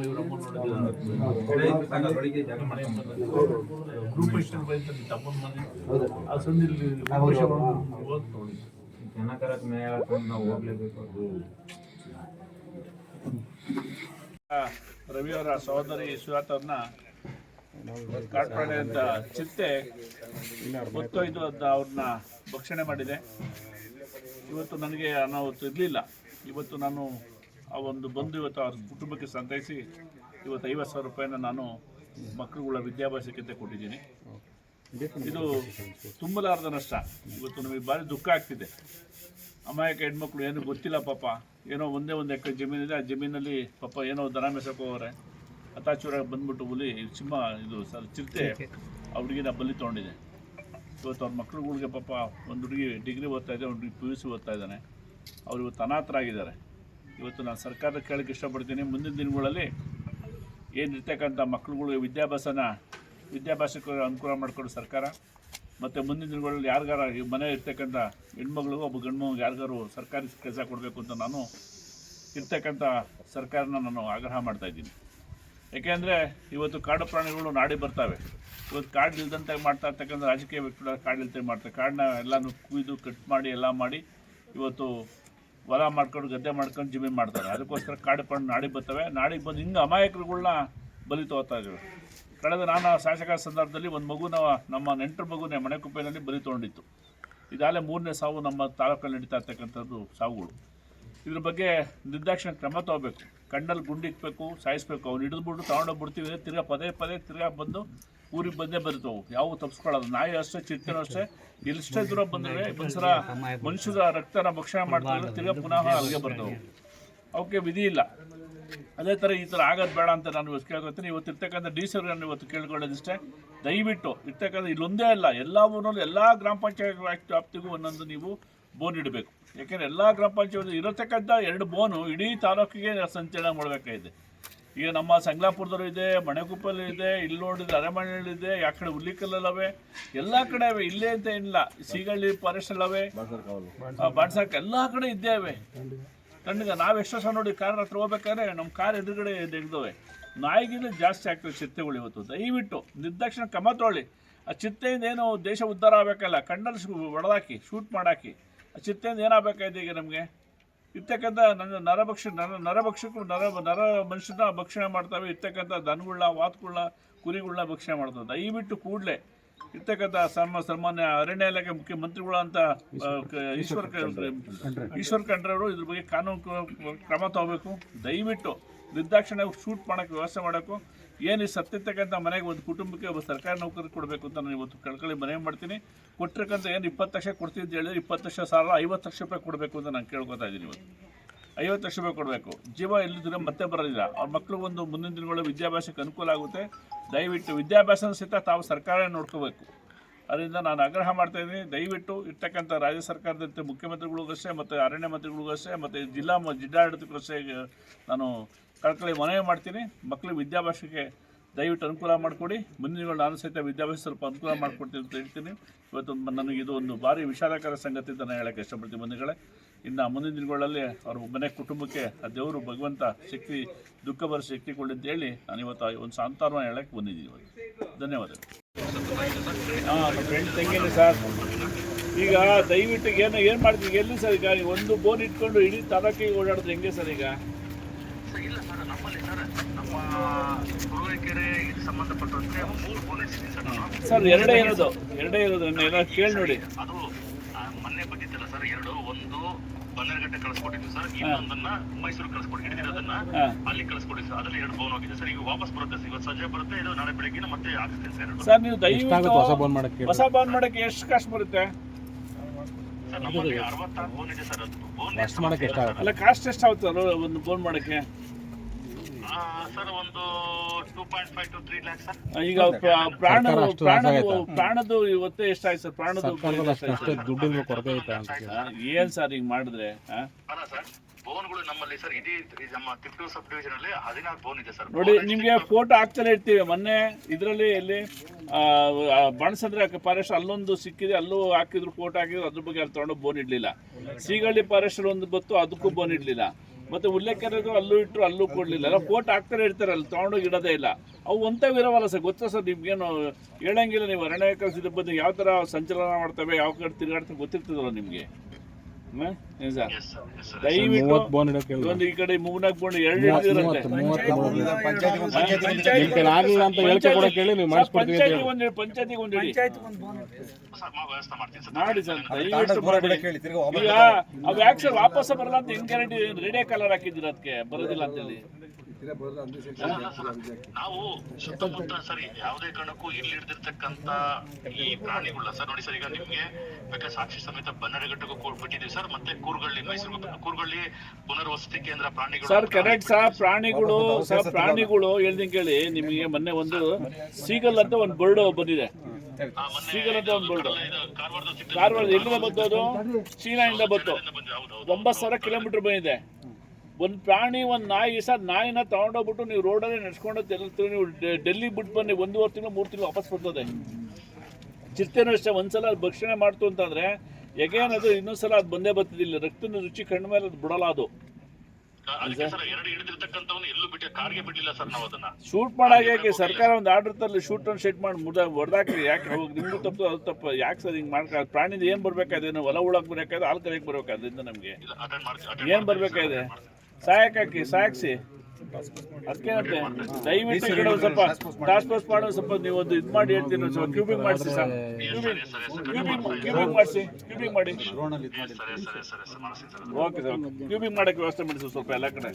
ಇವರಮ್ಮ group ಆ ರವಿ ಸಹೋದರಿ ಸುಜಾತ ಅವ್ರನ್ನ ಕಾಡ್ಪಾಡೆ ಅಂತ ಚಿತ್ತೆ ಗೊತ್ತೋಯ್ತು ಅಂತ ಅವ್ರನ್ನ ಭಕ್ಷಣೆ ಮಾಡಿದೆ. ಇವತ್ತು ನನಗೆ ಅನಾಹುತ ಇರಲಿಲ್ಲ. ಇವತ್ತು ನಾನು ಆ ಒಂದು ಬಂದು ಇವತ್ತು ಅವ್ರ ಕುಟುಂಬಕ್ಕೆ ಸಂತೈಸಿ ಇವತ್ತು ಐವತ್ತು ಸಾವಿರ ರೂಪಾಯಿನ ನಾನು ಮಕ್ಕಳುಗಳ ವಿದ್ಯಾಭ್ಯಾಸಕ್ಕೆ ಕೊಟ್ಟಿದ್ದೀನಿ. ಇದು ತುಂಬಲಾರದ ನಷ್ಟ. ಇವತ್ತು ನಮಗೆ ಭಾರಿ ದುಃಖ ಆಗ್ತಿದೆ. ಅಮಾಯಕ ಹೆಣ್ಮಕ್ಳು ಏನು ಗೊತ್ತಿಲ್ಲ ಪಾಪ. ಏನೋ ಒಂದೇ ಒಂದು ಎಕರೆ ಜಮೀನಿದೆ. ಆ ಜಮೀನಲ್ಲಿ ಪಾಪ ಏನೋ ದನ ಹೋಗೋರೆ ಹತಾಚೂರಾಗಿ ಬಂದ್ಬಿಟ್ಟು ಹುಲಿ, ಸಿಂಹ, ಇದು ಸರ್ ಚಿರತೆ ಹುಡುಗಿನ ಬಲಿ ತೊಗೊಂಡಿದೆ. ಇವತ್ತು ಅವ್ರ ಮಕ್ಳುಗಳಿಗೆ ಪಾಪ ಒಂದು ಹುಡುಗಿ ಡಿಗ್ರಿ ಓದ್ತಾ ಇದೆ ಒಂದು ಪಿ ಯು ಸಿ ಓದ್ತಾ ಇದ್ದಾನೆ ಅವರು ಇವತ್ತು ಅನಾಥರಾಗಿದ್ದಾರೆ. ಇವತ್ತು ನಾನು ಸರ್ಕಾರದ ಕೇಳಕ್ಕೆ ಇಷ್ಟಪಡ್ತೀನಿ. ಮುಂದಿನ ದಿನಗಳಲ್ಲಿ ಏನಿರ್ತಕ್ಕಂಥ ಮಕ್ಳುಗಳಿಗೆ ಮಕ್ಳುಗಳು ವಿದ್ಯಾಭ್ಯಾಸನ, ವಿದ್ಯಾಭ್ಯಾಸಕ್ಕೆ ಅನುಕೂಲ ಮಾಡಿಕೊಡು ಸರ್ಕಾರ. ಮತ್ತು ಮುಂದಿನ ದಿನಗಳಲ್ಲಿ ಯಾರಿಗಾರ ಈ ಮನೆ ಇರ್ತಕ್ಕಂಥ ಹೆಣ್ಮಗಳಿಗೂ ಒಬ್ಬ ಗಂಡು ಮಗು ಯಾರಿಗಾರು ಸರ್ಕಾರಿ ಕೆಲಸ ಕೊಡಬೇಕು ಅಂತ ನಾನು ಇರ್ತಕ್ಕಂಥ ಸರ್ಕಾರನ ನಾನು ಆಗ್ರಹ ಮಾಡ್ತಾಯಿದ್ದೀನಿ ಯಾಕೆಂದರೆ ಇವತ್ತು ಕಾಡು ಪ್ರಾಣಿಗಳು ನಾಡಿ ಬರ್ತವೆ. ಇವತ್ತು ಕಾರ್ಡ್ ಇಲ್ದಂತೆ ಮಾಡ್ತಾ ಇರ್ತಕ್ಕಂಥ ರಾಜಕೀಯ ವ್ಯಕ್ತಿಗಳ ಕಾರ್ಡ್ ಇಲ್ದೆ ಮಾಡ್ತಾರೆ. ಕಾರ್ಡ್ನ ಎಲ್ಲನೂ ಕುಯ್ದು ಕಟ್ ಮಾಡಿ, ಎಲ್ಲ ಮಾಡಿ ಇವತ್ತು ಹೊಲ ಮಾಡ್ಕೊಂಡು, ಗದ್ದೆ ಮಾಡ್ಕೊಂಡು ಜಮೀನು ಮಾಡ್ತಾರೆ. ಅದಕ್ಕೋಸ್ಕರ ಕಾಡು ಪಣ್ಣು ನಾಡಿಗೆ ಬರ್ತವೆ. ನಾಡಿಗೆ ಬಂದು ಹಿಂಗೆ ಅಮಾಯಕರುಗಳನ್ನ ಬಲಿ ತಗೋತಾ ಇದ್ದೀವಿ ಕಳೆದ ನಾನು ಶಾಸಕ ಸಂದರ್ಭದಲ್ಲಿ ಒಂದು ಮಗುನ ನಮ್ಮ ನೆಂಟರ ಮಗುನೇ ಮನೆಕುಪ್ಪೆಯಲ್ಲಿ ಬಲಿ ತೊಗೊಂಡಿತ್ತು. ಇದಾಗಲೇ ಮೂರನೇ ಸಾವು ನಮ್ಮ ತಾಲೂಕಲ್ಲಿ ನಡೀತಾ ಇರ್ತಕ್ಕಂಥದ್ದು ಸಾವುಗಳು. ಇದ್ರ ಬಗ್ಗೆ ನಿರ್ದಾಕ್ಷಿಣ್ಯ ಕ್ರಮ ತಗೋಬೇಕು. ಕಣ್ಣಲ್ಲಿ ಗುಂಡಿಕ್ಬೇಕು ಸಾಯಿಸ್ಬೇಕು. ಅವ್ನು ಹಿಡಿದ್ಬಿಟ್ಟು ತಗೊಂಡೋಗ್ಬಿಡ್ತೀವಿ ತಿರ್ಗಾ ಪದೇ ಪದೇ ತಿರ್ಗಾ ಬಂದು ಊರಿಗೆ ಬಂದೇ ಬರ್ತವೆ ಯಾವ ತಪ್ಸ್ಕೊಳ್ಳೋದು ನಾಯಿ ಅಷ್ಟೇ ಚಿತ್ತನೂ ಅಷ್ಟೇ. ಎಲ್ಲಿಷ್ಟೇ ದೂರ ಬಂದರೆ ಒಂದ್ಸಲ ಮನುಷ್ಯರ ರಕ್ತನ ಭಕ್ಷಣ ಮಾಡ್ತಾರೆ ತಿರ್ಗಾ ಪುನಃ ಅಲ್ಲಿಗೆ ಬರ್ತವೆ. ಅವಕ್ಕೆ ವಿಧಿ ಇಲ್ಲ. ಅದೇ ಥರ ಈ ಥರ ಆಗೋದು ಬೇಡ ಅಂತ ನಾನು ಇವತ್ತು ಕೇಳ್ಕೊತೀನಿ. ಇವತ್ತು ಇರ್ತಕ್ಕಂಥ ಡಿ ಸಿ ನಾನು ಇವತ್ತು ಕೇಳ್ಕೊಳ್ಳೋದಿಷ್ಟೇ. ದಯವಿಟ್ಟು ಇರ್ತಕ್ಕಂಥ ಇಲ್ಲೊಂದೇ ಅಲ್ಲ ಎಲ್ಲ ಊರಲ್ಲಿ ಎಲ್ಲ ಗ್ರಾಮ ಪಂಚಾಯತ್ ವ್ಯಾಪ್ತಿಗೂ ಒಂದೊಂದು ನೀವು ಬೋನ್ ಇಡಬೇಕು. ಯಾಕೆಂದರೆ ಎಲ್ಲ ಗ್ರಾಮ ಪಂಚಾಯತ್ ಇರತಕ್ಕಂಥ ಎರಡು ಬೋನು ಇಡೀ ತಾಲೂಕಿಗೆ ಸಂಚಲನ ಮಾಡಬೇಕಾಗಿದೆ. ಈಗ ನಮ್ಮ ಸಂಗ್ಲಾಪುರದಲ್ಲೂ ಇದೆ, ಮಣೆಗುಪ್ಪಲ್ಲಿ ಇದೆ ಇಲ್ಲಿ ನೋಡಿದ್ರೆ ಅರೆಮನೆಯಲ್ಲಿದೆ ಆ ಕಡೆ ಉಲ್ಲಿಕಲ್ಲವೆ ಎಲ್ಲ ಕಡೆ ಅವೆ, ಇಲ್ಲೇ ಅಂತ ಏನಿಲ್ಲ. ಸೀಗಳ್ಳಿ ಫಾರೆಸ್ಟ್ ಅಲ್ಲವೆ? ಬಾಡ್ಸಾಕ್ ಎಲ್ಲ ಕಡೆ ಇದ್ದೇವೆ ಕಣ್ಣಿಗೆ ನಾವು ಎಷ್ಟೋ ಸಹ ನೋಡಿ ಕಾರ್ ಹತ್ರ ಹೋಗ್ಬೇಕಾದ್ರೆ ನಮ್ಮ ಕಾರ್ ಎದುರುಗಡೆ ತೆಗೆದವೆ ನಾಯಿಗಿಂತ ಜಾಸ್ತಿ ಆಗ್ತವೆ ಚಿತ್ತೆಗಳು ಇವತ್ತು. ದಯವಿಟ್ಟು ನಿರ್ದಕ್ಷಿಣ ಕ್ರಮ ತೊಗೊಳ್ಳಿ. ಆ ಚಿತ್ತೆಯಿಂದ ಏನು ದೇಶ ಉದ್ಧಾರ ಆಗಬೇಕಲ್ಲ? ಕಣ್ಣಲ್ಲಿ ಒಡದಾಕಿ ಶೂಟ್ ಮಾಡಾಕಿ. ಆ ಚಿತ್ತೆಯಿಂದ ಏನಾಗಬೇಕಾಯ್ತು ಈಗ ನಮಗೆ? ಇರ್ತಕ್ಕಂಥ ನನ್ನ ನರಭಕ್ಷ ನರ ನರಭಕ್ಷಕರು ನರ ನರ ಮನುಷ್ಯನ ಭಕ್ಷಣೆ ಮಾಡ್ತವೆ. ಇರ್ತಕ್ಕಂಥ ದನಗಳ್ನ ವಾತ್ಗಳನ್ನ ಕುರಿಗಳನ್ನ ಭಕ್ಷಣೆ ಮಾಡ್ತವೆ. ದಯವಿಟ್ಟು ಕೂಡಲೇ ಇರ್ತಕ್ಕಂಥ ಸನ್ಮ ಸನ್ಮಾನ್ಯ ಅರಣ್ಯ ಇಲಾಖೆ ಮುಖ್ಯಮಂತ್ರಿಗಳು ಅಂತ ಆ, ಕ- ಈಶ್ವರ್ ಈಶ್ವರ್ ಖಂಡ್ರವರು ಇದ್ರ ಬಗ್ಗೆ ಕಾನೂನು ಕ್ರಮ ತಗೋಬೇಕು. ದಯವಿಟ್ಟು ನಿರ್ದಾಕ್ಷಿಣ್ಯ ಶೂಟ್ ಮಾಡೋಕ್ಕೆ ವ್ಯವಸ್ಥೆ ಮಾಡೋಕ್ಕೂ ಏನು ಸತ್ತಿರ್ತಕ್ಕಂಥ ಮನೆಗೆ ಒಂದು ಕುಟುಂಬಕ್ಕೆ ಒಬ್ಬ ಸರ್ಕಾರಿ ನೌಕರಿ ಕೊಡಬೇಕು ಅಂತ ನಾನು ಇವತ್ತು ಕಳ್ಕೊಳ್ಳಿ ಮನವಿ ಮಾಡ್ತೀನಿ. ಕೊಟ್ಟಿರ್ತಕ್ಕಂಥ ಏನು ಇಪ್ಪತ್ತು ಲಕ್ಷ ಅಂತ ಹೇಳಿದ್ರೆ ಇಪ್ಪತ್ತು ಲಕ್ಷ ಸಾವಿರ ಐವತ್ತು ಲಕ್ಷ ರೂಪಾಯಿ ಕೊಡಬೇಕು ಅಂತ ನಾನು ಕೇಳ್ಕೊತಾ ಇದ್ದೀನಿ ಇವತ್ತು. ಐವತ್ತು ಲಕ್ಷ ರೂಪಾಯಿ ಕೊಡಬೇಕು. ಜೀವ ಎಲ್ಲಿದ್ರೆ ಮತ್ತೆ ಬರೋದಿಲ್ಲ ಅವ್ರ ಮಕ್ಕಳು ಒಂದು ಮುಂದಿನ ದಿನಗಳು ವಿದ್ಯಾಭ್ಯಾಸಕ್ಕೆ ಅನುಕೂಲ ಆಗುತ್ತೆ. ದಯವಿಟ್ಟು ವಿದ್ಯಾಭ್ಯಾಸನ ಸಹಿತ ತಾವು ಸರ್ಕಾರ ನೋಡ್ಕೋಬೇಕು. ಅದರಿಂದ ನಾನು ಆಗ್ರಹ ಮಾಡ್ತಾ ಇದ್ದೀನಿ. ದಯವಿಟ್ಟು ಇರ್ತಕ್ಕಂಥ ರಾಜ್ಯ ಸರ್ಕಾರದಂತೆ ಮುಖ್ಯಮಂತ್ರಿಗಳಿಗೂ ಅಷ್ಟೇ ಮತ್ತು ಅರಣ್ಯ ಮಂತ್ರಿಗಳಿಗೂ ಅಷ್ಟೇ ಮತ್ತು ಜಿಲ್ಲಾ ಜಿಲ್ಲಾಡಳಿತಕ್ಕೂ ಅಷ್ಟೇ ನಾನು ಕಳಕಳಿ ಮನವಿ ಮಾಡ್ತೀನಿ. ಮಕ್ಕಳಿಗೆ ವಿದ್ಯಾಭ್ಯಾಸಕ್ಕೆ ದಯವಿಟ್ಟು ಅನುಕೂಲ ಮಾಡಿಕೊಡಿ. ಮುಂದಿನ ನಾನು ಸಹಿತ ವಿದ್ಯಾಭ್ಯಾಸ ಸ್ವಲ್ಪ ಅನುಕೂಲ ಮಾಡಿಕೊಡ್ತೀನಿ ಅಂತ ಹೇಳ್ತೀನಿ. ಇವತ್ತು ನನಗೆ ಇದು ಒಂದು ಭಾರಿ ವಿಷಾದಕರ ಸಂಗತಿ ಅಂತ ನಾನು ಹೇಳೋಕ್ಕೆ ಇಷ್ಟಪಡ್ತೀನಿ ಬಂಧುಗಳೇ. ಇನ್ನು ಮುಂದಿನ ದಿನಗಳಲ್ಲಿ ಅವ್ರ ಮನೆ ಕುಟುಂಬಕ್ಕೆ ಆ ದೇವರು ಭಗವಂತ ಶಕ್ತಿ ದುಃಖ ಬರೋ ಶಕ್ತಿ ಕೊಡಿ ಅಂತ ಹೇಳಿ ನಾನು ಇವತ್ತು ಒಂದು ಸಾಂತ್ವನ ಹೇಳೋಕ್ಕೆ ಬಂದಿದ್ದೀನಿ ಇವತ್ತು. ಧನ್ಯವಾದಗಳು. ಹಾಂ ಫ್ರೆಂಡ್ ತೆಂಗಿನ ಸರ್ ಈಗ ದಯವಿಟ್ಟು ಏನು ಏನು ಮಾಡ್ತೀವಿ ಎಲ್ಲಿ ಸರ್ ಈಗ ಒಂದು ಬೋನ್ ಇಟ್ಕೊಂಡು ಇಡೀ ತಾಲೂಕಿಗೆ ಓಡಾಡಿದ್ರೆ ಹೆಂಗೆ ಸರ್ ಈಗ? ಇಲ್ಲ ಸರ್ ನಮ್ಮಲ್ಲಿ ಸರ್ ನಮ್ಮ ತುರುವೇಕೆರೆ ಇದಕ್ಕೆ ಸಂಬಂಧಪಟ್ಟಂತೆ ಮೂರು ಪೊಲೀಸ್ ಇದೆ ಸರ್ ನಾನು. ಸರ್ ಎರಡೇ ಇರೋದು. ಎರಡೇ ಇರೋದು. ಎಲ್ಲ ಕೇಳಿ ನೋಡಿ. ಅದು ಮೊನ್ನೆ ಬಂದಿತ್ತಲ್ಲ ಸರ್ ಎರಡು ಒಂದು ಬನ್ನರಗಟ್ಟೆ ಕಳಿಸ್ಕೊಟ್ಟಿದ್ವಿ ಸರ್. ಇನ್ನೊಂದನ್ನ ಮೈಸೂರು ಕಳಿಸ್ಕೊಟ್ಟು ಹಿಡಿದಿರೋದನ್ನ ಅಲ್ಲಿ ಕಳ್ಸ್ಕೊಡಿ ಸರ್ ಅದ್ರಲ್ಲಿ ಎರಡು ಫೋನ್ ಹೋಗಿದೆ ಸರ್. ಈಗ ವಾಪಸ್ ಬರುತ್ತೆ ಸರ್. ಇವತ್ತು ಸಂಜೆ ಬರುತ್ತೆ ಇದು ನಾಳೆ ಬೆಳಗ್ಗೆ ಮತ್ತೆ ಹಾಕ್ತೀನಿ ಸರ್ ಎರಡು. ಸರ್ ನೀವು ದಯವಿಟ್ಟು ಹೊಸ ಬಾನ್ ಮಾಡಕ್ಕೆ ಹೊಸ ಬಾನ್ ಮಾಡಕ್ಕೆ ಎಷ್ಟು ಕಾಸ್ಟ್ ಬರುತ್ತೆ? ಸರ್ ನಮ್ಮಲ್ಲಿ ಅರವತ್ತಾರು ಬೋನ್ ಇದೆ ಸರ್. ಅದು ಫೋನ್ ಅಲ್ಲ ಕಾಸ್ಟ್ ಎಷ್ಟು ಆಗುತ್ತೆ ಒಂದು ಬೋನ್ ಮಾಡಕ್ಕೆ? ಸರ್ ಒಂದು two point five to three lakh sir ಈಗ ಪ್ರಾಣದ್ದು ಪ್ರಾಣ ಪ್ರಾಣದು ಪ್ರಾಣದು ಇವತ್ತೇ ಎಷ್ಟಾಯ್ತು ಸರ್? ಪ್ರಾಣದು ಅಷ್ಟೇ ದುಡ್ಡಿನ ಕೊರತೆ ಐತೆ ಅಂತ ಏನ್ ಸರ್ ಈಗ ಮಾಡಿದ್ರೆ? ಅಲ್ಲ ಸರ್ ಬೋನ್ಗಳು ನಮ್ಮಲ್ಲಿ ಸರ್ ಇಡೀ ನಮ್ಮ ತಿಪ್ಟೂರು ಸಬ್ ಡಿವಿಷನ್ ಅಲ್ಲಿ ಹದಿನಾಲ್ಕು ಬೋನ್ ಇದೆ ಸರ್. ನೋಡಿ ನಿಮ್ಗೆ ಫೋಟೋ ಹಾಕ್ತಾನೆ ಇರ್ತೀವಿ. ಮೊನ್ನೆ ಇದರಲ್ಲಿ ಇಲ್ಲಿ ಬಣಸಂದ್ರೆ ಫಾರೆಸ್ಟ್ ಅಲ್ಲೊಂದು ಸಿಕ್ಕಿದೆ ಅಲ್ಲೂ ಹಾಕಿದ್ರು ಫೋಟೋ ಹಾಕಿದ್ರು ಅದ್ರ ಬಗ್ಗೆ ಅಲ್ಲಿ ತಗೊಂಡು ಬೋನ್ ಇಡ್ಲಿಲ್ಲ. ಸೀಗಳ್ಳಿ ಫಾರೆಸ್ಟ್ ಒಂದು ಬತ್ತು ಅದಕ್ಕೂ ಬೋನ್ ಇಡ್ಲಿಲ್ಲ. ಮತ್ತೆ ಉಲ್ಲೇಖರದು ಅಲ್ಲೂ ಇಟ್ಟರು ಅಲ್ಲೂ ಕೊಡಲಿಲ್ಲ. ಅಲ್ಲ ಫೋಟೋ ಆಗ್ತಾರೆ ಇರ್ತಾರೆ ಅಲ್ಲಿ ತೊಗೊಂಡೋಗಿ ಇಡೋದೇ ಇಲ್ಲ. ಅವು ಒಂಥವು ಇರೋವಲ್ಲ ಸರ್ ಗೊತ್ತಾ ಸರ್ ನಿಮ್ಗೇನು? ಹೇಳಂಗಿಲ್ಲ ನೀವು. ಅರಣ್ಯ ವಿಕಾಸ ಬಂದು ಯಾವ ಥರ ಸಂಚಲನ ಮಾಡ್ತವೆ ಯಾವ ಕಡೆ ತಿರುಗಾಡ್ತವೆ ಗೊತ್ತಿರ್ತದಲ್ಲ ನಿಮಗೆ? ದಯವಿಟ್ಟು ಒಂದು ಈ ಕಡೆ ಎರಡು ಆಗ್ಲಿಲ್ಲ ಅಂತ ಹೇಳಿಕೆ ಕೊಡಕ್ಕೆ ಹೇಳಿ ನೀವು ಮಾಡಿಸ್ಕೊಡ್ತೀವಿ ಅಂತ ಪಂಚಾಯತಿ ಒಂದು ಪಂಚಾಯತಿಗೆ ಒಂದು ಇಡಿ ಸರ್ ಮಾ ವ್ಯವಸ್ಥೆ ಮಾಡ್ತೀನಿ ಸರ್. ಮಾಡಿ ಸರ್. ದಯವಿಟ್ಟು ಮಾಡಿ. ಈಗ ಅವ್ ಯಾಕೆ ಸರ್ ವಾಪಸ್ ಬರಲ್ಲ ಅಂತ ಹೆಂಗ್ ಗ್ಯಾರಂಟಿ ರೇಡಿಯೋ ಕಲರ್ ಹಾಕಿದ್ದೀರ ಅದಕ್ಕೆ ಬರೋದಿಲ್ಲ ಅಂತೇಳಿ. ನಾವು ಸುತ್ತಮುತ್ತ ಸರಿ ಯಾವುದೇ ಕಾರಣಕ್ಕೂ ಇಲ್ಲಿ ಹಿಡಿದಿರ್ತಕ್ಕಂತ ಈ ಪ್ರಾಣಿಗಳನ್ನ ಸರ್ ನೋಡಿ ಸರ್ ಈಗ ನಿಮ್ಗೆ ಬೇಕಾದ್ರೆ ಸಾಕ್ಷಿ ಸಮೇತ ಬನ್ನಡಗಟ್ಟಗೂ ಕೊಟ್ಬಿಟ್ಟಿದೀವಿ ಸರ್ ಮತ್ತೆ ಕೂರ್ಗಳ್ಳಿ ಮೈಸೂರು ಕೂರ್ಗಳ್ಳಿ ಪುನರ್ವಸತಿ ಕೇಂದ್ರ ಪ್ರಾಣಿಗಳು ಸರ್ ಕರೆಕ್ಟ್ ಸರ್ ಪ್ರಾಣಿಗಳು ಸರ್ ಪ್ರಾಣಿಗಳು ಹೇಳ್ದಂಗೆ ಕೇಳಿ ನಿಮಗೆ ಮೊನ್ನೆ ಒಂದು ಸೀಗಲ್ ಅಂತ ಒಂದು ಬರ್ಡ್ ಬಂದಿದೆ. ಸೀಗಲ್ ಅಂತ ಒಂದು ಬರ್ಡ್ ಕಾರವಾರದ ಎಲ್ಲಿಂದ ಬಂತು ಅದು? ಚೀನಾದಿಂದ ಬಂತು ಹೌದು ಹೌದು ಒಂಬತ್ತು ಸಾವಿರ ಕಿಲೋಮೀಟರ್ ಬಂದಿದೆ. ಒಂದು ಪ್ರಾಣಿ ಒಂದು ನಾಯಿ ಸರ್ ನಾಯಿನ ತಗೊಂಡೋಗ್ಬಿಟ್ಟು ನೀವು ರೋಡಲ್ಲಿ ನಡ್ಸ್ಕೊಂಡು ತೆಲ್ತು ನೀವು ಡೆಲ್ಲಿ ಬಿಟ್ಟು ಬನ್ನಿ ಒಂದೂವರೆ ತಿಂಗಳು ಮೂರು ತಿಂಗಳು ವಾಪಸ್ ಬರ್ತದೆ. ಚಿರತೆನೂ ಅಷ್ಟೇ ಒಂದ್ಸಲ ಅದು ಭಕ್ಷಣೆ ಮಾಡ್ತು ಅಂತಂದರೆ ಎಗೇನ್ ಅದು ಇನ್ನೊಂದ್ಸಲ ಅದು ಬಂದೇ ಬರ್ತಿದ್ದಿಲ್ಲ ರಕ್ತದ ರುಚಿ ಕಣ್ಣು ಮೇಲೆ ಅದು ಬಿಡಲ್ಲ ಅದು. ಅದಕ್ಕೆ ಎರಡು ಹಿಡಿದಿರ್ತಕ್ಕಂಥವನ್ನ ಎಲ್ಲೂ ಬಿಟ್ಟು ಕಾರ್ಗೆ ಬಿಡ್ಲಿಲ್ಲ ಸರ್ ನಾವು ಅದನ್ನ. ಶೂಟ್ ಮಾಡಾಗೆ ಸರ್ಕಾರ ಒಂದು ಆರ್ಡರ್ ತರಲಿ ಶೂಟ್ ಅನ್ನು ಶೆಟ್ ಮಾಡಿ ಮುದ ಹೊಡೆದಾಕ್ರಿ ಯಾಕೆ ಹೋಗಿ ನಿಮ್ಗೂ ತಪ್ಪು ಅದು ತಪ್ಪು ಯಾಕೆ ಸರ್ ಹಿಂಗೆ ಮಾಡ್ಕ ಪ್ರಾಣಿದ ಏನು ಬರ್ಬೇಕಾದ್ರೆ ಹೊಲ ಉಳಕ್ ಬರ್ಬೇಕಾದ್ರೆ ಆಲ್ ಕರೆಯಕ್ಕೆ ಬರ್ಬೇಕಾದ್ರಿಂದ ನಮಗೆ. ಏನು ಬರ್ಬೇಕಾಗಿದೆ ಸಾಯಕಾಕಿ ಸಾಯಿಸಿ ಅದಕ್ಕೆ ದಯವಿಟ್ಟು ಈ ಕಡೆ ಒಂದ್ ಸ್ವಲ್ಪ ಟಾಸ್ಕ್ ಫೋರ್ಸ್ ಮಾಡೋ. ಸ್ವಲ್ಪ ನೀವು ಒಂದು ಇದು ಮಾಡಿ ಹೇಳ್ತೀನಿ ಒಂದ್ ಸ್ವಲ್ಪ ಕ್ಯೂಬಿಂಗ್ ಮಾಡಿಸಿ ಸರ್. ಕ್ಯೂಬಿಂಗ್ ಕ್ಯೂಬಿಂಗ್ ಕ್ಯೂಬಿಂಗ್ ಮಾಡಿಸಿ. ಕ್ಯೂಬಿಂಗ್ ಮಾಡಿ. ಸರಿ ಸರಿ ಸರಿ ಸರ್ ಮಾಡಿಸ್ತೀನಿ ಸರ್. ಓಕೆ ಸರ್ ಕ್ಯೂಬಿಂಗ್ ಮಾಡೋಕ್ಕೆ ವ್ಯವಸ್ಥೆ ಮಾಡಿಸಿ ಸ್ವಲ್ಪ ಎಲ್ಲ ಕಡೆ.